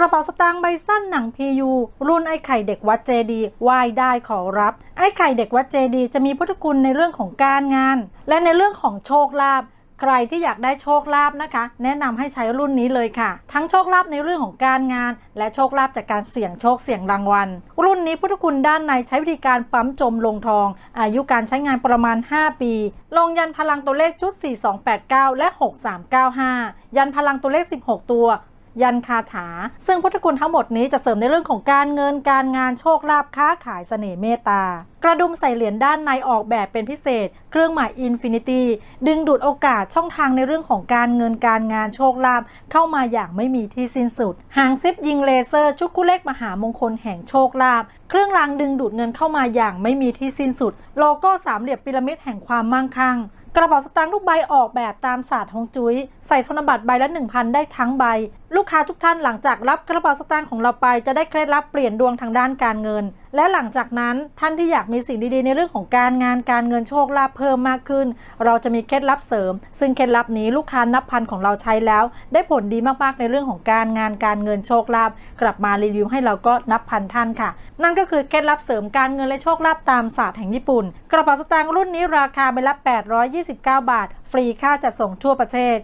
กระเป๋าสตางค์ใบสั้นหนัง PU รุ่นไอ้ไข่เด็กวัดเจดีไหว้ได้ขอรับ ไอ้ไข่เด็กวัดเจดีจะมีพุทธคุณในเรื่องของการงาน และในเรื่องของโชคลาภใครที่อยากได้โชคลาภนะคะ แนะนำให้ใช้รุ่นนี้เลยค่ะ ทั้งโชคลาภในเรื่องของการงาน และโชคลาภจากการเสี่ยงโชคเสี่ยงรางวัล รุ่นนี้พุทธคุณด้านในใช้วิธีการปั๊มจมลงทอง อายุการใช้งานประมาณ 5 ปี ลงยันพลังตัวเลขชุด 4289 และ 6395 ยันพลังตัวเลข 16 ตัว ยันคาถา ซึ่งพุทธคุณทั้งหมดนี้จะเสริมในเรื่องของการเงินการงานโชคลาภค้าขายเสน่ห์เมตตากระดุมใส่เหรียญด้านในออกแบบเป็นพิเศษ เครื่องหมายอินฟินิตี้ดึงดูดโอกาสช่องทางในเรื่องของการเงินการงานโชคลาภเข้ามาอย่างไม่มีที่สิ้นสุด หางซิปยิงเลเซอร์ชุกคู่เลขมหามงคลแห่งโชคลาภเครื่องรางดึงดูดเงินเข้ามาอย่างไม่มีที่สิ้นสุด โลโก้สามเหลี่ยมพีระมิดแห่งความมั่งคั่งกระเป๋าสตางค์ทุกใบออกแบบตามศาสตร์ฮงจุ้ยใส่ธนบัตรใบละ 1,000 ได้ทั้งใบลูกค้าทุกท่านหลังจากรับกระเป๋าสตางค์ของเราไปจะได้เคล็ดลับเปลี่ยนดวงทางด้านการเงิน และหลังจากนั้นท่านที่อยากมีสิ่งดีๆ ในเรื่องของการงานการเงินโชคลาภเพิ่มมากขึ้น เราจะมีเคล็ดลับเสริม ซึ่งเคล็ดลับนี้ลูกค้านับพันของเราใช้แล้ว ได้ผลดีมากๆในเรื่องของการงานการเงินโชคลาภกลับมารีวิวให้เราก็นับพันท่านค่ะ นั่นก็คือเคล็ดลับเสริมการเงินและโชคลาภตามศาสตร์แห่งญี่ปุ่น กระเป๋าสตางค์รุ่นนี้ราคาใบละ829 บาท ฟรีค่าจัดส่งทั่วประเทศ